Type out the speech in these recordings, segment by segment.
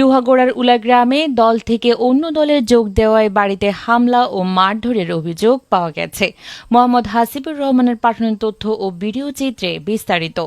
লুহাগোড়ার উলা গ্রামে দল থেকে অন্য দলের যোগ দেওয়ায় বাড়িতে হামলা ও মারধরের অভিযোগ পাওয়া গেছে। মোহাম্মদ হাসিবুর রহমানের পাঠানো তথ্য ও ভিডিও চিত্রে বিস্তারিত।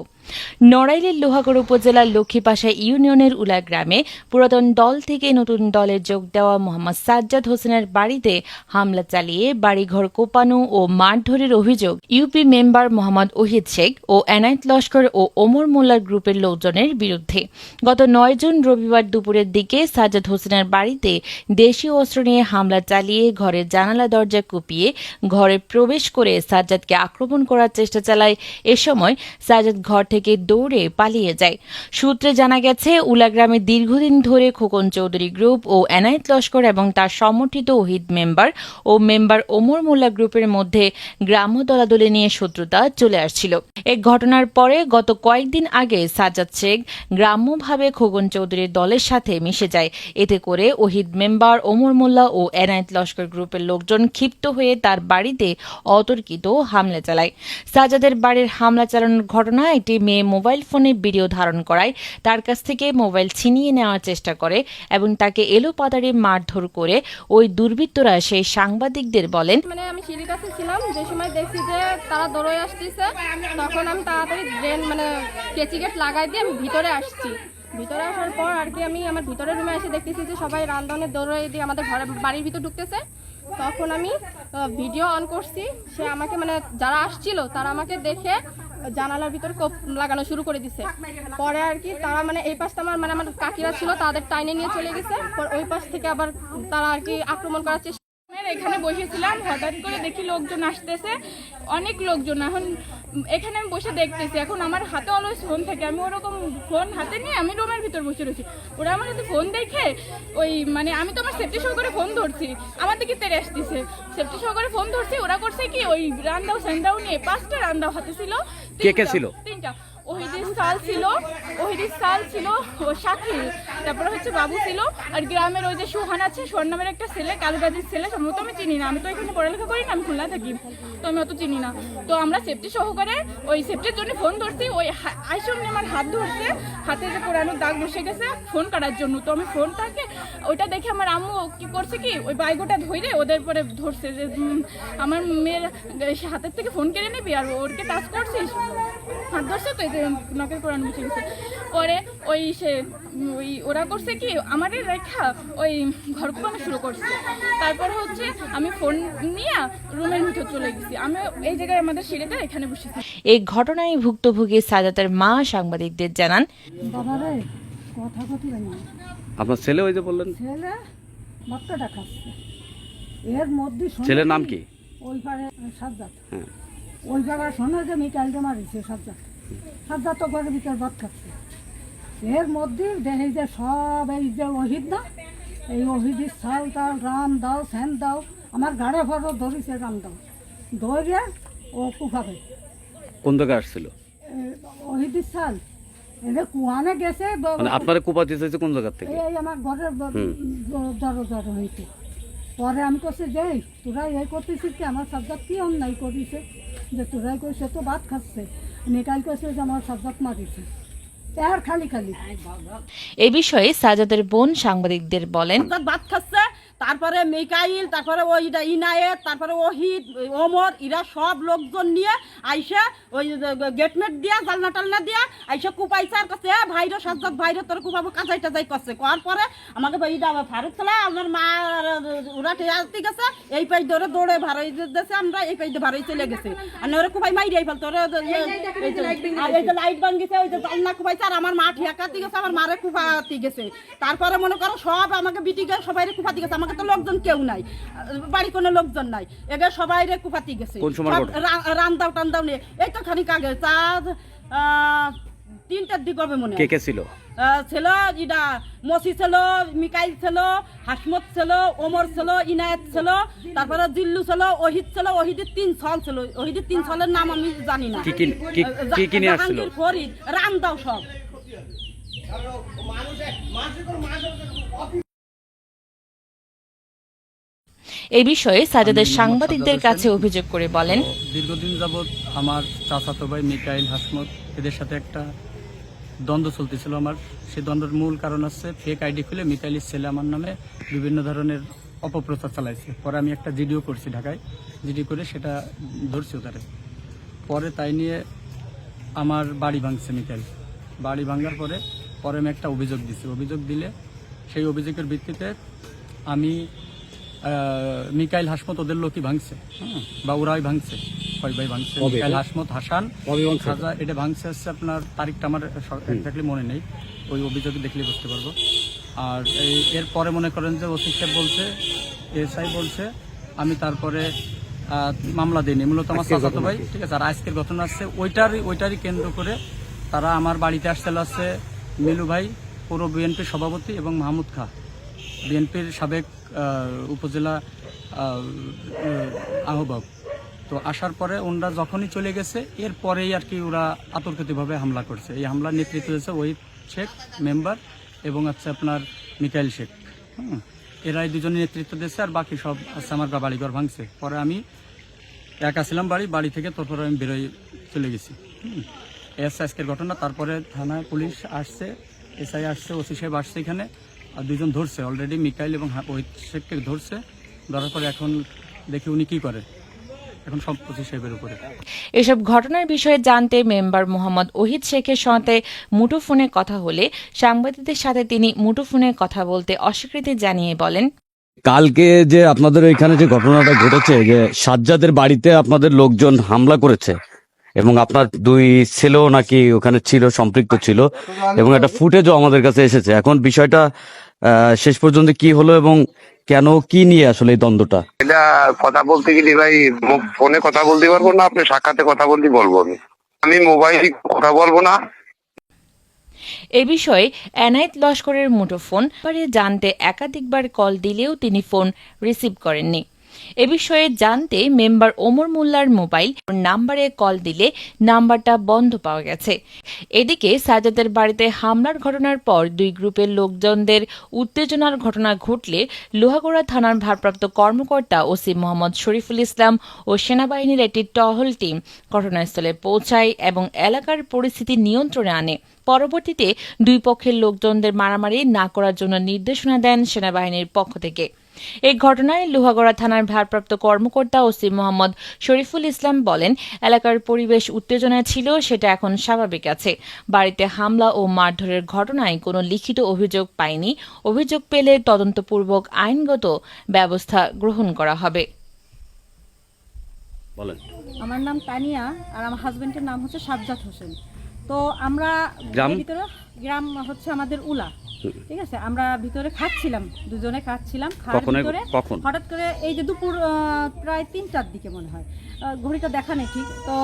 নড়াইলের লোহাগড় উপজেলার লক্ষ্মীপাশা ইউনিয়নের উলা গ্রামে পুরাতন দল থেকে নতুন দলে যোগ দেওয়া মোহাম্মদ সাজ্জাদ হোসেনের বাড়িতে হামলা চালিয়ে বাড়িঘর কোপানো ও মারধরের অভিযোগ ইউপি মেম্বার মোহাম্মদ ওহিদ শেখ ও এনায়েত লস্কর ও ওমর মোল্লার গ্রুপের লোকজনের বিরুদ্ধে। গত নয় জুন রবিবার দুপুরের দিকে সাজ্জাদ হোসেনের বাড়িতে দেশীয় অস্ত্র নিয়ে হামলা চালিয়ে ঘরের জানালা দরজা কুপিয়ে ঘরে প্রবেশ করে সাজ্জাদকে আক্রমণ করার চেষ্টা চালায়। এ সময় সাজ্জাদ ঘর থেকে দৌড়ে পালিয়ে যায়। সূত্রে জানা গেছে উলা উলাগ্রামে দীর্ঘদিন ধরে খোকন চৌধুরী গ্রুপ ও এনায়েত লস্কর এবং তার সমর্থিত ওহিদ মেম্বার ও মেম্বার ওমর মোল্লা গ্রুপের মধ্যে গ্রাম্য দলাদলি নিয়ে শত্রুতা চলে আসছিল। এক ঘটনার পরে গত কয়েকদিন আগে সাজ্জাদ শেখ গ্রাম্যভাবে খোকন চৌধুরীর দলের সাথে মিশে যায়। এতে করে ওহিদ মেম্বার ওমর মোল্লা ও এনায়েত লস্কর গ্রুপের লোকজন ক্ষিপ্ত হয়ে তার বাড়িতে অতর্কিত হামলা চালায়। সাজাদের বাড়ির হামলা চালানোর ঘটনা একটি মেয়ে মোবাইল ফোনে ভিডিও ধারণ করায়, তার কাছ থেকে মোবাইল ছিনিয়ে নেওয়ার চেষ্টা করে এবং তাকে এলোপাতাড়ি মারধর করে ওই দুর্বৃত্তরা সেই সাংবাদিকদের বলেন মানে আমি সিঁড়ির কাছে ছিলাম, যে সময় দেখছি যে তারা দৌড়ে আসতেছে, তখন আমি তাড়াতাড়ি ড্রেন মানে কেচি গেট লাগাই দিয়ে আমি ভিতরে আসছি। ভিতরে আসার পর আর কি আমি আমার ভিতরের রুমে এসে দেখতেছি যে সবাই রান্দানের দৌড়ে দিয়ে আমাদের ঘরে, বাড়ির ভিতর ঢুকতেছে। তখন আমি ভিডিও অন করছি। সে আমাকে মানে যারা আসছিল, তারা আমাকে দেখে জানালার ভিতরে কোপ লাগানো শুরু করে দিছে। পরে আর কি তারা মানে এই পাশটা আমার মানে আমার কাকিরা ছিল, তাদের টাইনে নিয়ে চলে গেছে। ওই পাশ থেকে আবার তারা আর কি আক্রমণ করার চেষ্টা এখানে বসেছিলাম, হঠাৎ করে দেখি লোকজন আসতেছে। অনেক লোকজন, এখন এখানে আমি বসে দেখতেছি। এখন আমার হাতে অলওয়েজ ফোন থাকে। আমি ওরকম ফোন হাতে নিয়ে আমি রুমের ভিতর বসে রয়েছি। ওরা আমার হাতে ফোন দেখে ওই মানে আমি তো আমার সেফটি সহকারে ফোন ধরছি। আমার দিকে তেরে আসতেছে। সেফটি সহকারে ফোন ধরছি। ওরা করছে কি ওই রান্দাও স্যান্দাও নিয়ে পাঁচটা রান্দাও হাতে ছিল। কে কে তিনটা- ছিল? তিনটা। ওহিদিস সাল ছিল ওহিদিস সাল ছিল ও শাকিল। তারপরে হচ্ছে বাবু ছিল, আর গ্রামের ওই যে সোহান আছে, সোহান নামের একটা ছেলে কালুগাজির ছেলে, সম্ভবত আমি চিনি না। আমি তো এখানে পড়ালেখা করি না, আমি খুলনা থাকি, তো আমি অত চিনি না। তো আমরা সেফটি সহকারে ওই সেফটির জন্য ফোন ধরছি, ওই আইসব নিয়ে আমার হাত ধরছে, হাতে যে পোড়ানোর দাগ বসে গেছে ফোন কাটার জন্য। তো আমি ফোনটাকে ওইটা দেখে আমার আম্মু কি করছে কি ওই বাইকটা ধরে ওদের পরে ধরছে যে আমার মেয়ের হাতের থেকে ফোন কেড়ে নিবি আর ওরকে টাচ করছিস? হাত ধরছে তো এই যে নকের কোরআন গেছে। পরে ওই সে ওই ওরা করছে কি আমারই রেখা ওই ঘর কোপানো শুরু করছে। তারপরে হচ্ছে আমি ফোন নিয়ে রুমের ভিতর চলে গেছি। আমি এই জায়গায় আমাদের সিঁড়িতে এখানে বসেছি। এই ঘটনায় ভুক্তভোগী সাজাতের মা সাংবাদিকদের জানান বাবারে কথা কথি না আপনার ছেলে ওই যে বললেন? ছেলে বাচ্চাটা খাচ্ছে। এর মধ্যে ছেলের নাম কি? ওই পারে সাজ্জাদ। হ্যাঁ। ওই জায়গায় শোনে যে মিকাইলটা মারিছে সাজ্জাদ। সাজ্জাদ তো ঘরের ভিতর ভাত খাচ্ছে। এর মধ্যে দেখে যে সব এই যে অহিত না এই অহিদের ছাল তাল রাম দাও স্যান দাও আমার গাড়ে ফটো ধরিছে রাম দাও। ধরে ও কুফাবে কোন জায়গায় আসছিল? ছাল এদের কুয়ানে গেছে মানে আপনারা কোপা দিতেছে কোন জায়গা থেকে? এই আমার ঘরের জড়ো জড়ো হয়েছে। পরে আমি করছি যে তোরা এই করতেছিস কি? আমার সাবজাত কি অন্যায় করিছে? যে তোরাই কই সে তো ভাত খাচ্ছে। নিকাল করছে যে আমার সাবজাত মারিছে। আর খালি খালি। এ বিষয়ে সাজাদের বোন সাংবাদিকদের বলেন ভাত খাচ্ছে তারপরে মিকাইল তারপরে ওই ইনায়েত তারপরে ওহিদ ওমর এরা সব লোকজন নিয়ে আইসে ওই গেটমেট দিয়া জালনা টালনা দিয়া আইসে কুপাইছে আর কাছে ভাইরে সাজ্জাদ ভাইরে তোর কুপাবো কাজাই টাজাই করছে। করার পরে আমাকে ইটা ফারুক ছেলে আমার মা ওরা ঠেয়াতে গেছে এই পাই ধরে দৌড়ে ভাড়াই দিতেছে আমরা এই পাই ভাড়াই চলে গেছে। আর ওরা কুপাই মাইরে ফেল তোর এই যে লাইট ভাঙ্গিছে ওই যে জালনা কুপাইছে আর আমার মা ঠেকাতে গেছে আমার মারে কুপাতে গেছে। তারপরে মনে করো সব আমাকে বিটি গেছে সবাই কুপাতে গেছে আমাকে তো লোকজন কেউ নাই। বাড়ি কোনো লোকজন নাই। এবার সবাই রে কুপাতে গেছে। রান্দাও টান্দাও নিয়ে এই তো খানিক আগে। চার তিনটার দিক হবে মনে কে কে ছিল? ছিল ইডা মসি ছিল মিকাইল ছিল হাসমত ছিল ওমর ছিল ইনায়েত ছিল তারপরে জিল্লু ছিল ওহিদ ছিল ওহিদের তিন ছল ছিল। ওহিদের তিন ছলের নাম আমি জানি না। কি কি- কি- কি কি নিয়ে আসছিল? ফরিদ রান্দাও সব। এই বিষয়ে সাজাদের সাংবাদিকদের কাছে অভিযোগ করে বলেন। দীর্ঘদিন যাবৎ আমার চাচাতো ভাই মিকাইল হাসমত এদের সাথে একটা দ্বন্দ্ব চলতেছিল আমার। সেই দ্বন্দ্বের মূল কারণ হচ্ছে ফেক আইডি খুলে মিতালির ছেলে আমার নামে বিভিন্ন ধরনের অপপ্রচার চালাইছে। পরে আমি একটা জিডিও করছি ঢাকায়। জিডি করে সেটা ধরছি তারে পরে তাই নিয়ে আমার বাড়ি ভাঙছে মিতাল বাড়ি ভাঙার পরে পরে আমি একটা অভিযোগ দিছি। অভিযোগ দিলে সেই অভিযোগের ভিত্তিতে আমি মিকাইল হাসমত ওদের লোকই ভাঙছে বা ওরাই ভাঙছে ভাই ভাঙছে। মিকাইল হাসমত হাসান খাজা এটা ভাঙছে হচ্ছে আপনার তারিখটা আমার এক্স্যাক্টলি মনে নেই ওই অভিযোগ দেখলে বুঝতে পারব। আর এই এরপরে মনে করেন যে ওসি সাহেব বলছে এসআই বলছে আমি তারপরে মামলা দিইনি। মূলত আমার চাচাতো ভাই ঠিক আছে আর আজকের ঘটনা আসছে ওইটারই ওইটারই কেন্দ্র করে তারা আমার বাড়িতে আসতে আছে মিলু ভাই পৌর বিএনপির সভাপতি এবং মাহমুদ খা। বিএনপির সাবেক উপজেলা আহ, আহ, আহ্বায়ক। তো আসার পরে ওনারা যখনই চলে গেছে এরপরেই আর কি ওরা আতর্কিতভাবে হামলা করছে। এই হামলার নেতৃত্ব দিয়েছে ওহিদ শেখ মেম্বার এবং হচ্ছে আপনার মিকাইল শেখ। হুম এরাই দুজনে নেতৃত্ব দিয়েছে আর বাকি সব আছে আমার বাড়িঘর ভাঙছে। পরে আমি একা ছিলাম বাড়ি বাড়ি থেকে তারপরে আমি বেরোয় চলে গেছি। হুম। হচ্ছে আজকের ঘটনা। তারপরে থানায় পুলিশ আসছে এসআই আসছে ওসি সাহেব আসছে এখানে। আর দুজন ধরছে। অলরেডি মিকাইল এবং ওই শেখকে ধরছে। ধরার পরে এখন দেখি উনি কি করে। এখন সব ওসি সাহেবের উপরে। এসব ঘটনার বিষয়ে জানতে মেম্বার মোহাম্মদ ওহিদ শেখের সাথে মুঠোফোনে কথা হলে সাংবাদিকদের সাথে তিনি মুঠোফোনে কথা বলতে অস্বীকৃতি জানিয়ে বলেন কালকে যে আপনাদের ওইখানে যে ঘটনাটা ঘটেছে যে সাজ্জাদের বাড়িতে আপনাদের লোকজন হামলা করেছে এবং আপনার দুই ছেলেও নাকি ওখানে ছিল সম্পৃক্ত ছিল এবং একটা ফুটেজও আমাদের কাছে এসেছে। এখন বিষয়টা শেষ পর্যন্ত কি হলো এবং কেন কি নিয়ে আসলে এই দ্বন্দ্বটা? এটা কথা বলতে গেলে ভাই ফোনে কথা বলতে পারব না আপনি সাক্ষাতে কথা বলতে বলব আমি। আমি মোবাইলে কথা বলব না। এ বিষয়ে এনায়েত লস্করের মুঠোফোন পরে জানতে একাধিকবার কল দিলেও তিনি ফোন রিসিভ করেননি। এ বিষয়ে জানতে মেম্বার ওমর মোল্লার মোবাইল নাম্বারে কল দিলে নাম্বারটা বন্ধ পাওয়া গেছে। এদিকে সাজাদের বাড়িতে হামলার ঘটনার পর দুই গ্রুপের লোকজনদের উত্তেজনার ঘটনা ঘটলে লোহাগড়া থানার ভারপ্রাপ্ত কর্মকর্তা ওসি মোহাম্মদ শরীফুল ইসলাম ও সেনাবাহিনীর একটি টহল টিম ঘটনাস্থলে পৌঁছায় এবং এলাকার পরিস্থিতি নিয়ন্ত্রণে আনে। পরবর্তীতে দুই পক্ষের লোকজনদের মারামারি না করার জন্য নির্দেশনা দেন সেনাবাহিনীর পক্ষ থেকে। এই ঘটনায় লোহাগড়া থানার ভারপ্রাপ্ত কর্মকর্তা ওসি মোহাম্মদ শরীফুল ইসলাম বলেন এলাকার পরিবেশ উত্তেজনা ছিল সেটা এখন স্বাভাবিক আছে। বাড়িতে হামলা ও মারধরের ঘটনায় কোনো লিখিত অভিযোগ পায়নি। অভিযোগ পেলে তদন্তপূর্বক আইনগত ব্যবস্থা গ্রহণ করা হবে। বলেন। আমার নাম তানিয়া আর আমার হাজবেন্ডের নাম হচ্ছে সাজ্জাদ হোসেন। তো আমরা গ্রাম? ভিতরে গ্রাম হচ্ছে আমাদের উলা ঠিক আছে? আমরা ভিতরে খাচ্ছিলাম দুজনে খাচ্ছিলাম খাওয়ার ভিতরে হঠাৎ করে এই যে দুপুর প্রায় তিনটার দিকে মনে হয় ঘড়িটা দেখা নেই ঠিক। তো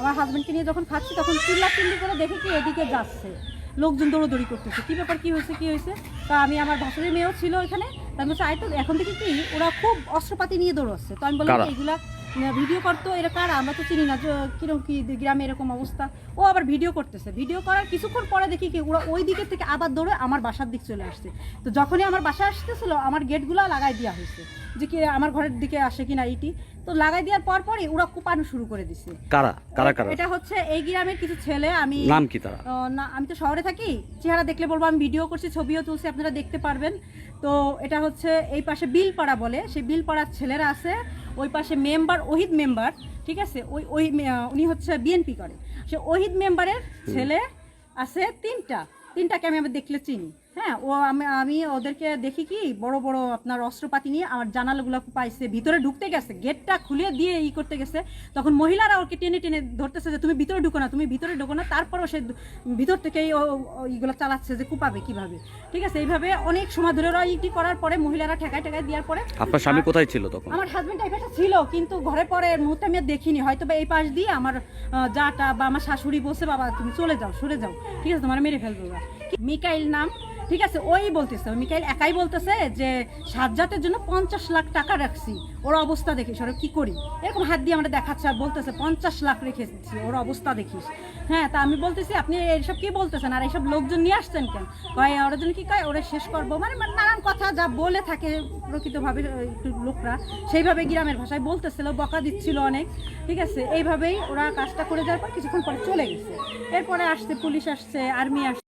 আমার হাজবেন্ডকে নিয়ে যখন খাচ্ছি তখন চিল্লা চিল্লি করে দেখে কি এদিকে যাচ্ছে লোকজন দৌড়দৌড়ি করতেছে। কি ব্যাপার কি হয়েছে কি হয়েছে? তা আমি আমার ভাসুরের মেয়েও ছিল ওখানে তার মধ্যে আয় তো এখন থেকে কি ওরা খুব অস্ত্রপাতি নিয়ে দৌড়চ্ছে। তো আমি বললাম এগুলা ভিডিও করতো এরা কারা? আমরা তো চিনি না যে কীরকম কি গ্রামে এরকম অবস্থা। ও আবার ভিডিও করতেছে। ভিডিও করার কিছুক্ষণ পরে দেখি কি ওরা ওই দিকের থেকে আবার দৌড়ে আমার বাসার দিক চলে আসছে। তো যখনই আমার বাসা আসতেছিল আমার গেটগুলো লাগাই দেওয়া হয়েছে। যে কি আমার ঘরের দিকে আসে কিনা এইটি তো লাগাই দেওয়ার পর পরই ওরা কুপানো শুরু করে দিছে। কারা? কারা কারা? এটা হচ্ছে এই গ্রামের কিছু ছেলে আমি নাম কি তারা? না আমি তো শহরে থাকি। চেহারা দেখলে বলব আমি ভিডিও করছি ছবিও তুলছি আপনারা দেখতে পারবেন। তো এটা হচ্ছে এই পাশে বিল বিলপাড়া বলে। সেই বিল বিলপাড়ার ছেলেরা আছে ওই পাশে মেম্বার ওহিদ মেম্বার ঠিক আছে? ওই ওই উনি হচ্ছে বিএনপি করে। সে ওহিদ মেম্বারের ছেলে আছে তিনটা। তিনটাকে আমি আবার দেখলে চিনি। হ্যাঁ ও আমি আমি ওদেরকে দেখি কি বড় বড় আপনার অস্ত্রপাতি নিয়ে আমার জানালাগুলো পাইছে ভিতরে ঢুকতে গেছে গেটটা খুলে দিয়ে ই করতে গেছে। তখন মহিলারা ওকে টেনে টেনে ধরতেছে যে তুমি ভিতরে ঢুকো না তুমি ভিতরে ঢুকো না তারপরও সে ভিতর থেকেই ও ইগুলো চালাচ্ছে যে কুপাবে কীভাবে। ঠিক আছে এইভাবে অনেক সময় ধরে ওরা ইটি করার পরে মহিলারা ঠেকায় ঠেকায় দেওয়ার পরে আপনার স্বামী কোথায় ছিল তখন? আমার হাজবেন্ড পাশে ছিল কিন্তু ঘরে পরে মুহূর্তে আমি আর দেখিনি। হয়তো বা এই পাশ দিয়ে আমার জাটা বা আমার শাশুড়ি বসে বাবা তুমি চলে যাও সরে যাও। ঠিক আছে তোমার মেরে ফেলব মিকাইল নাম, ঠিক আছে? ওই বলতেছে মিকাইল একাই বলতেছে যে সাজ্জাতের জন্য পঞ্চাশ লাখ টাকা রাখছি। ওর অবস্থা দেখিস, ওরা কি করি? এরকম হাত দিয়ে আমরা দেখাচ্ছে আর বলতেছে, পঞ্চাশ লাখ রেখেছি, ওর অবস্থা দেখিস। হ্যাঁ তা আমি বলতেছি, আপনি এইসব কি বলতেছেন? আর এইসব লোকজন নিয়ে আসছেন কেন? কয়, ওরা জন্য কি কয়, ওরা শেষ করব। মানে মানে নানান কথা যা বলে থাকে প্রকৃতভাবে লোকরা। সেইভাবে গ্রামের ভাষায় বলতেছিল, বকা দিচ্ছিল অনেক, ঠিক আছে? এইভাবেই ওরা কাজটা করে যাওয়ার পর কিছুক্ষণ পরে চলে গেছে। এরপরে আসছে, পুলিশ আসছে, আর্মি আসছে।